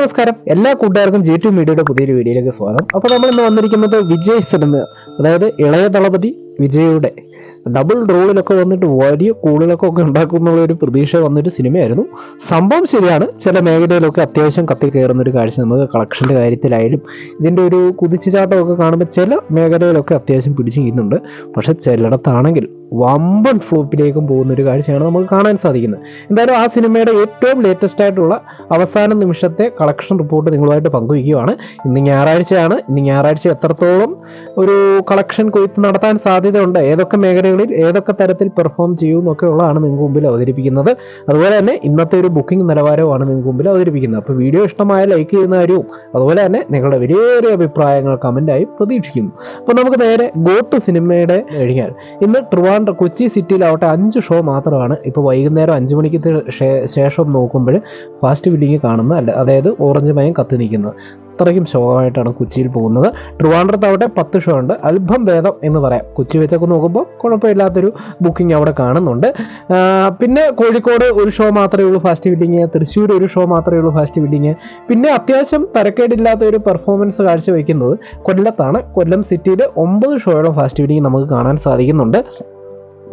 നമസ്കാരം. എല്ലാ കൂട്ടുകാർക്കും ജി ടു മീഡിയയുടെ പുതിയൊരു വീഡിയോയിലേക്ക് സ്വാഗതം. അപ്പോൾ നമ്മൾ ഇന്ന് വന്നിരിക്കുന്നത് വിജയ് സിനിമ അതായത് ഇളയ തളപതി വിജയുടെ ഡബിൾ റോളിലൊക്കെ വന്നിട്ട് വലിയ കൂളിലൊക്കെ ഒക്കെ ഉണ്ടാക്കുന്നുള്ള ഒരു പ്രതീക്ഷ വന്നൊരു സിനിമയായിരുന്നു. സംഭവം ശരിയാണ്. ചില മേഖലയിലൊക്കെ അത്യാവശ്യം കത്തി കയറുന്ന ഒരു കാഴ്ച. നമുക്ക് കളക്ഷന്റെ കാര്യത്തിലായാലും ഇതിന്റെ ഒരു കുതിച്ചുചാട്ടമൊക്കെ കാണുമ്പോൾ ചില മേഖലയിലൊക്കെ അത്യാവശ്യം പിടിച്ചു ചെയ്യുന്നുണ്ട് പക്ഷെ ചിലയിടത്താണെങ്കിൽ വമ്പൻ ഫ്ലോപ്പിലേക്കും പോകുന്ന ഒരു കാഴ്ചയാണ് നമുക്ക് കാണാൻ സാധിക്കുന്നത്. എന്തായാലും ആ സിനിമയുടെ ഏറ്റവും ലേറ്റസ്റ്റ് ആയിട്ടുള്ള അവസാന നിമിഷത്തെ കളക്ഷൻ റിപ്പോർട്ട് നിങ്ങളുമായിട്ട് പങ്കുവയ്ക്കുകയാണ്. ഇന്ന് ഞായറാഴ്ചയാണ്. ഇന്ന് ഞായറാഴ്ച എത്രത്തോളം ഒരു കളക്ഷൻ കൊയ്ത്ത് നടത്താൻ സാധ്യതയുണ്ട് ഏതൊക്കെ മേഖലകളിൽ ഏതൊക്കെ തരത്തിൽ പെർഫോം ചെയ്യും എന്നൊക്കെ ഉള്ളതാണ് നിങ്ങൾക്ക് മുമ്പിൽ അവതരിപ്പിക്കുന്നത്. അതുപോലെ തന്നെ ഇന്നത്തെ ഒരു ബുക്കിംഗ് നിലവാരവുമാണ് നിങ്ങൾക്ക് മുമ്പിൽ അവതരിപ്പിക്കുന്നത്. അപ്പോൾ വീഡിയോ ഇഷ്ടമായ ലൈക്ക് ചെയ്യുന്ന കാര്യവും അതുപോലെ തന്നെ നിങ്ങളുടെ വലിയ അഭിപ്രായങ്ങൾ കമന്റായി പ്രതീക്ഷിക്കുന്നു. അപ്പോൾ നമുക്ക് നേരെ ഗോട്ട് സിനിമയുടെ കഴിഞ്ഞാൽ ഇന്ന് ട്രിവാൻഡ്രം കൊച്ചി സിറ്റിയിലാവട്ടെ അഞ്ച് ഷോ മാത്രമാണ്. ഇപ്പോൾ വൈകുന്നേരം അഞ്ച് മണിക്ക് ശേഷം നോക്കുമ്പോൾ ഫാസ്റ്റ് ബില്ലിങ് കാണുന്നത് അല്ല അതായത് ഓറഞ്ച് മയം കത്തി നിൽക്കുന്നത്. അത്രയ്ക്കും ശോകമായിട്ടാണ് കൊച്ചിയിൽ പോകുന്നത്. ട്രിവാൻഡ്രത്താവട്ടെ പത്ത് ഷോ ഉണ്ട്. അല്പം ഭേദം എന്ന് പറയാം. കൊച്ചി വെച്ചൊക്കെ നോക്കുമ്പോൾ കുഴപ്പമില്ലാത്തൊരു ബുക്കിംഗ് അവിടെ കാണുന്നുണ്ട്. പിന്നെ കോഴിക്കോട് ഒരു ഷോ മാത്രമേ ഉള്ളൂ ഫാസ്റ്റ് ബില്ലിങ് തൃശ്ശൂർ ഒരു ഷോ മാത്രമേ ഉള്ളൂ ഫാസ്റ്റ് ബില്ലിങ് പിന്നെ അത്യാവശ്യം തരക്കേടില്ലാത്ത ഒരു പെർഫോമൻസ് കാഴ്ചവെക്കുന്നത് കൊല്ലത്താണ്. കൊല്ലം സിറ്റിയിൽ ഒമ്പത് ഷോയോളം ഫാസ്റ്റ് ബില്ലിങ് നമുക്ക് കാണാൻ സാധിക്കുന്നുണ്ട്.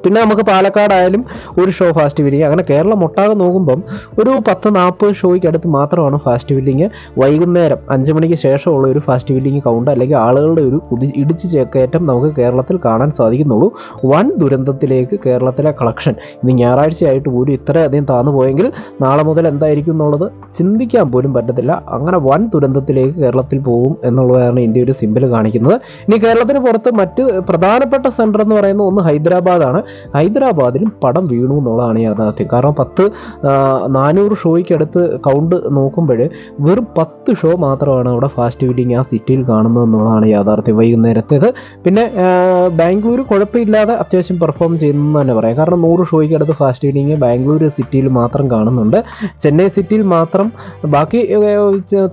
പിന്നെ നമുക്ക് പാലക്കാടായാലും ഒരു ഷോ ഫാസ്റ്റ് ബില്ലിങ് അങ്ങനെ കേരളം ഒട്ടാകെ നോക്കുമ്പം ഒരു പത്ത് നാൽപ്പത് ഷോയ്ക്ക് അടുത്ത് മാത്രമാണ് ഫാസ്റ്റ് ബില്ലിങ് വൈകുന്നേരം അഞ്ച് മണിക്ക് ശേഷമുള്ള ഒരു ഫാസ്റ്റ് ബില്ലിങ് കൗണ്ട് അല്ലെങ്കിൽ ആളുകളുടെ ഒരു ഇടിച്ച് ചേക്കയറ്റം നമുക്ക് കേരളത്തിൽ കാണാൻ സാധിക്കുന്നുള്ളൂ. വൻ ദുരന്തത്തിലേക്ക് കേരളത്തിലെ കളക്ഷൻ ഇന്ന് ഞായറാഴ്ചയായിട്ട് പോലും ഇത്രയധികം താന്നു പോയെങ്കിൽ നാളെ മുതൽ എന്തായിരിക്കും എന്നുള്ളത് ചിന്തിക്കാൻ പോലും പറ്റത്തില്ല. അങ്ങനെ വൻ ദുരന്തത്തിലേക്ക് കേരളത്തിൽ പോകും എന്നുള്ളതാണ് ഇന്ത്യ ഒരു സിമ്പിൾ കാണിക്കുന്നത്. ഇനി കേരളത്തിന് പുറത്ത് മറ്റ് പ്രധാനപ്പെട്ട സെന്റർ എന്ന് പറയുന്നത് ഒന്ന് ഹൈദരാബാദാണ് ഹൈദരാബാദിലും പടം വീണു എന്നുള്ളതാണ് യാഥാർത്ഥ്യം. കാരണം പത്ത് നാനൂറ് ഷോയ്ക്ക് അടുത്ത് കൗണ്ട് നോക്കുമ്പോൾ വെറും പത്ത് ഷോ മാത്രമാണ് അവിടെ ഫാസ്റ്റ് ഫീഡിങ് ആ സിറ്റിയിൽ കാണുന്നത് എന്നുള്ളതാണ് യാഥാർത്ഥ്യം. വൈകുന്നേരത്തേത് പിന്നെ ബാംഗ്ലൂർ കുഴപ്പമില്ലാതെ അത്യാവശ്യം പെർഫോം ചെയ്യുന്നു തന്നെ പറയാം. കാരണം നൂറ് ഷോയ്ക്ക് അടുത്ത് ഫാസ്റ്റ് ഫീഡിങ് ബാംഗ്ലൂർ സിറ്റിയിൽ മാത്രം കാണുന്നുണ്ട്. ചെന്നൈ സിറ്റിയിൽ മാത്രം. ബാക്കി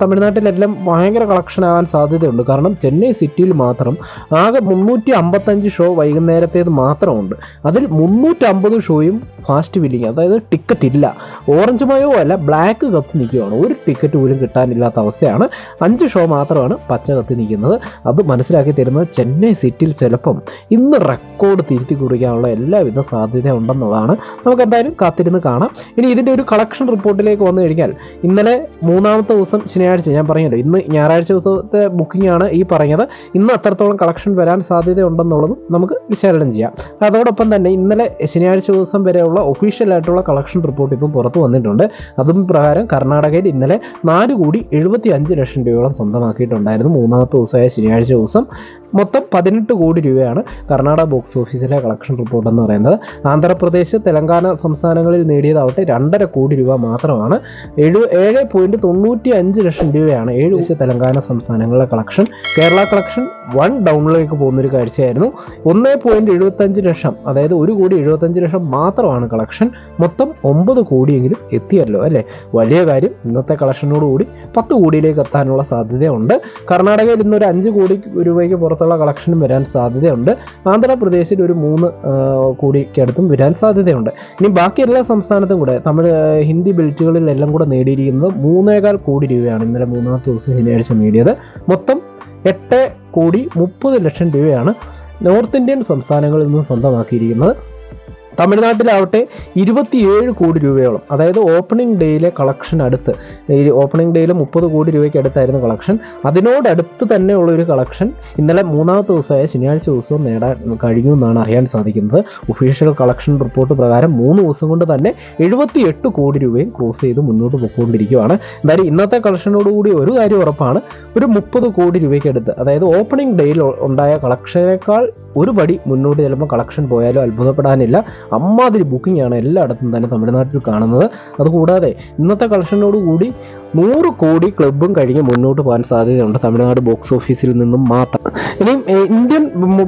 തമിഴ്നാട്ടിലെല്ലാം ഭയങ്കര കളക്ഷൻ ആകാൻ സാധ്യതയുണ്ട്. കാരണം ചെന്നൈ സിറ്റിയിൽ മാത്രം ആകെ മുന്നൂറ്റി അമ്പത്തഞ്ച് ഷോ വൈകുന്നേരത്തേത് മാത്രമുണ്ട്. അതിൽ മുന്നൂറ്റമ്പത് ഷോയും ഫാസ്റ്റ് ബില്ലിങ് അതായത് ടിക്കറ്റ് ഇല്ല. ഓറഞ്ച് മയോ അല്ല ബ്ലാക്ക് കത്ത് നിൽക്കുകയാണ്. ഒരു ടിക്കറ്റ് പോലും കിട്ടാനില്ലാത്ത അവസ്ഥയാണ്. അഞ്ച് ഷോ മാത്രമാണ് പച്ച കത്ത് നിൽക്കുന്നത്. അത് മനസ്സിലാക്കി തരുന്നത് ചെന്നൈ സിറ്റിയിൽ ചിലപ്പം ഇന്ന് റെക്കോർഡ് തിരുത്തി കുറിക്കാനുള്ള എല്ലാവിധ സാധ്യത ഉണ്ടെന്നുള്ളതാണ്. നമുക്ക് എന്തായാലും കാത്തിരുന്ന് കാണാം. ഇനി ഇതിന്റെ ഒരു കളക്ഷൻ റിപ്പോർട്ടിലേക്ക് വന്നു കഴിഞ്ഞാൽ ഇന്നലെ മൂന്നാമത്തെ ദിവസം ശനിയാഴ്ച ഞാൻ പറഞ്ഞല്ലോ ഇന്ന് ഞായറാഴ്ച ദിവസത്തെ ബുക്കിംഗ് ആണ് ഈ പറഞ്ഞത്. ഇന്ന് അത്രത്തോളം കളക്ഷൻ വരാൻ സാധ്യതയുണ്ടെന്നുള്ളതും നമുക്ക് വിശകലനം ചെയ്യാം. അതോടൊപ്പം തന്നെ ഇന്നലെ ശനിയാഴ്ച ദിവസം വരെയുള്ള ഒഫീഷ്യൽ ആയിട്ടുള്ള കളക്ഷൻ റിപ്പോർട്ട് ഇപ്പം പുറത്തു വന്നിട്ടുണ്ട്. അതും പ്രകാരം കർണാടകയിൽ ഇന്നലെ നാല് കോടി എഴുപത്തി അഞ്ച് ലക്ഷം രൂപയോളം സ്വന്തമാക്കിയിട്ടുണ്ടായിരുന്നു മൂന്നാമത്തെ ദിവസമായ ശനിയാഴ്ച ദിവസം. മൊത്തം പതിനെട്ട് കോടി രൂപയാണ് കർണാടക ബോക്സ് ഓഫീസിലെ കളക്ഷൻ റിപ്പോർട്ട് എന്ന് പറയുന്നത്. ആന്ധ്രാപ്രദേശ് തെലങ്കാന സംസ്ഥാനങ്ങളിൽ നേടിയതാവട്ടെ രണ്ടര കോടി രൂപ മാത്രമാണ്. ഏഴ് ഏഴ് പോയിന്റ് തൊണ്ണൂറ്റി അഞ്ച് ലക്ഷം രൂപയാണ് ഏഴ് ദിവസം തെലങ്കാന സംസ്ഥാനങ്ങളിലെ കളക്ഷൻ കേരള കളക്ഷൻ വൺ ഡൗണിലേക്ക് പോകുന്നൊരു കാഴ്ചയായിരുന്നു. ഒന്ന് പോയിന്റ് എഴുപത്തഞ്ച് ലക്ഷം അതായത് ഒരു കോടി എഴുപത്തഞ്ച് ലക്ഷം മാത്രമാണ് കളക്ഷൻ മൊത്തം ഒമ്പത് കോടിയെങ്കിലും എത്തിയല്ലോ അല്ലേ? വലിയ കാര്യം ഇന്നത്തെ കളക്ഷനോട് കൂടി പത്ത് കോടിയിലേക്ക് എത്താനുള്ള സാധ്യതയുണ്ട്. കർണാടകയിൽ ഇന്ന് ഒരു അഞ്ച് കോടി രൂപയ്ക്ക് പുറത്തുള്ള കളക്ഷനും വരാൻ സാധ്യതയുണ്ട്. ആന്ധ്രാപ്രദേശിൽ ഒരു മൂന്ന് കോടിക്ക് അടുത്തും വരാൻ സാധ്യതയുണ്ട്. ഇനി ബാക്കി എല്ലാ സംസ്ഥാനത്തും കൂടെ തമിഴ് ഹിന്ദി ബെൽറ്റുകളിൽ എല്ലാം കൂടെ നേടിയിരിക്കുന്നത് മൂന്നേകാൽ കോടി രൂപയാണ് ഇന്നലെ മൂന്നാമത്തെ ദിവസം ശനിയാഴ്ച നേടിയത്. മൊത്തം എട്ട് കോടി മുപ്പത് ലക്ഷം രൂപയാണ് നോർത്ത് ഇന്ത്യൻ സംസ്ഥാനങ്ങളിൽ നിന്ന് സ്വന്തമാക്കിയിരിക്കുന്നത്. തമിഴ്നാട്ടിലാവട്ടെ ഇരുപത്തിയേഴ് കോടി രൂപയോളം അതായത് ഓപ്പണിംഗ് ഡേയിലെ കളക്ഷൻ അടുത്ത് ഈ ഓപ്പണിംഗ് ഡേയിൽ മുപ്പത് കോടി രൂപയ്ക്ക് അടുത്തായിരുന്നു കളക്ഷൻ അതിനോടടുത്ത് തന്നെയുള്ള ഒരു കളക്ഷൻ ഇന്നലെ മൂന്നാമത്തെ ദിവസമായ ശനിയാഴ്ച ദിവസവും നേടാൻ കഴിഞ്ഞു എന്നാണ് അറിയാൻ സാധിക്കുന്നത്. ഒഫീഷ്യൽ കളക്ഷൻ റിപ്പോർട്ട് പ്രകാരം മൂന്ന് ദിവസം കൊണ്ട് തന്നെ എഴുപത്തിയെട്ട് കോടി രൂപയും ക്രോസ് ചെയ്ത് മുന്നോട്ട് പോയിക്കൊണ്ടിരിക്കുകയാണ്. എന്തായാലും ഇന്നത്തെ കളക്ഷനോടുകൂടി ഒരു കാര്യം ഉറപ്പാണ് ഒരു മുപ്പത് കോടി രൂപയ്ക്ക് അടുത്ത് അതായത് ഓപ്പണിംഗ് ഡേയിൽ ഉണ്ടായ കളക്ഷനേക്കാൾ ഒരു പടി മുന്നോട്ട് ചിലപ്പോൾ കളക്ഷൻ പോയാലും അത്ഭുതപ്പെടാനില്ല. അമ്മാതിരി ബുക്കിംഗ് ആണ് എല്ലായിടത്തും തന്നെ തമിഴ്നാട്ടിൽ കാണുന്നത്. അതുകൂടാതെ ഇന്നത്തെ കളക്ഷനോട് കൂടി നൂറ് കോടി ക്ലബും കഴിഞ്ഞ് മുന്നോട്ട് പോകാൻ സാധ്യതയുണ്ട് തമിഴ്നാട് ബോക്സ് ഓഫീസിൽ നിന്നും മാത്രം. ഇനിയും ഇന്ത്യൻ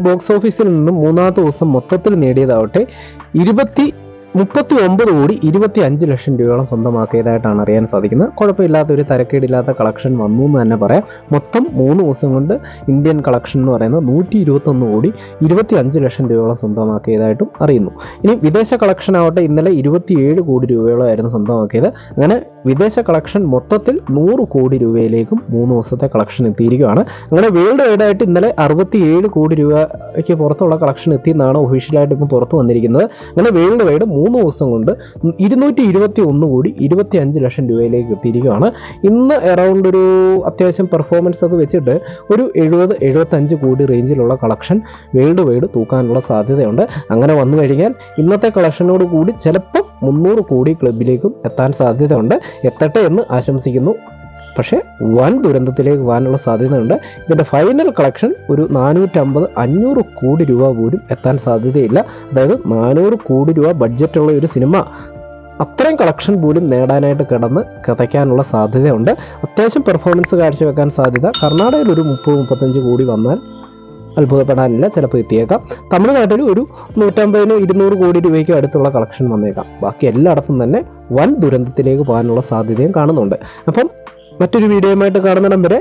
ബോക്സ് ഓഫീസിൽ നിന്നും മൂന്നാമത്തെ ദിവസം മൊത്തത്തിൽ നേടിയതാവട്ടെ ഇരുപത്തി മുപ്പത്തി ഒമ്പത് കോടി ഇരുപത്തി അഞ്ച് ലക്ഷം രൂപയോളം സ്വന്തമാക്കിയതായിട്ടാണ് അറിയാൻ സാധിക്കുന്നത്. കുഴപ്പമില്ലാത്ത ഒരു തരക്കേടില്ലാത്ത കളക്ഷൻ വന്നു എന്ന് തന്നെ പറയാം. മൊത്തം മൂന്ന് ദിവസം കൊണ്ട് ഇന്ത്യൻ കളക്ഷൻ എന്ന് പറയുന്നത് നൂറ്റി ഇരുപത്തൊന്ന് കോടി ഇരുപത്തി അഞ്ച് ലക്ഷം രൂപയോളം സ്വന്തമാക്കിയതായിട്ടും അറിയുന്നു. ഇനി വിദേശ കളക്ഷൻ ആവട്ടെ ഇന്നലെ ഇരുപത്തിയേഴ് കോടി രൂപയോളം ആയിരുന്നു സ്വന്തമാക്കിയത്. അങ്ങനെ വിദേശ കളക്ഷൻ മൊത്തത്തിൽ നൂറ് കോടി രൂപയിലേക്കും മൂന്ന് ദിവസത്തെ കളക്ഷൻ എത്തിയിരിക്കുകയാണ്. അങ്ങനെ വേൾഡ് വൈഡായിട്ട് ഇന്നലെ അറുപത്തിയേഴ് കോടി രൂപയ്ക്ക് പുറത്തുള്ള കളക്ഷൻ എത്തി എന്നാണ് ഒഫീഷ്യലായിട്ട് ഇപ്പോൾ പുറത്ത് വന്നിരിക്കുന്നത്. അങ്ങനെ വേൾഡ് വൈഡ് മൂന്ന് ദിവസം കൊണ്ട് ഇരുന്നൂറ്റി ഇരുപത്തി ഒന്ന് കോടി ഇരുപത്തി അഞ്ച് ലക്ഷം രൂപയിലേക്ക് എത്തിയിരിക്കുകയാണ്. ഇന്ന് അറൗണ്ട് ഒരു അത്യാവശ്യം പെർഫോമൻസ് ഒക്കെ വെച്ചിട്ട് ഒരു എഴുപത് എഴുപത്തഞ്ച് കോടി റേഞ്ചിലുള്ള കളക്ഷൻ വേൾഡ് വൈഡ് തൂക്കാനുള്ള സാധ്യതയുണ്ട്. അങ്ങനെ വന്നു കഴിഞ്ഞാൽ ഇന്നത്തെ കളക്ഷനോട് കൂടി ചിലപ്പോൾ മുന്നൂറ് കോടി ക്ലബിലേക്കും എത്താൻ സാധ്യതയുണ്ട്. എത്തട്ടെ എന്ന് ആശംസിക്കുന്നു. പക്ഷേ വൻ ദുരന്തത്തിലേക്ക് പോകാനുള്ള സാധ്യതയുണ്ട്. ഇതിന്റെ ഫൈനൽ കളക്ഷൻ ഒരു നാനൂറ്റമ്പത് അഞ്ഞൂറ് കോടി രൂപ പോലും എത്താൻ സാധ്യതയില്ല. അതായത് നാനൂറ് കോടി രൂപ ബഡ്ജറ്റുള്ള ഒരു സിനിമ അത്രയും കളക്ഷൻ പോലും നേടാനായിട്ട് കിടന്ന് കിതയ്ക്കാനുള്ള സാധ്യതയുണ്ട്. അത്യാവശ്യം പെർഫോമൻസ് കാഴ്ചവെക്കാൻ സാധ്യത. കർണാടകയിൽ ഒരു മുപ്പത് മുപ്പത്തഞ്ച് കോടി വന്നാൽ അത്ഭുതപ്പെടാനില്ല. ചിലപ്പോൾ എത്തിയേക്കാം. തമിഴ്നാട്ടിൽ ഒരു നൂറ്റമ്പതിന് ഇരുന്നൂറ് കോടി രൂപയ്ക്കും അടുത്തുള്ള കളക്ഷൻ വന്നേക്കാം. ബാക്കി എല്ലായിടത്തും തന്നെ വൻ ദുരന്തത്തിലേക്ക് പോകാനുള്ള സാധ്യതയും കാണുന്നുണ്ട്. അപ്പം മറ്റൊരു വീഡിയോയുമായിട്ട് കാണുന്നിടം വരെ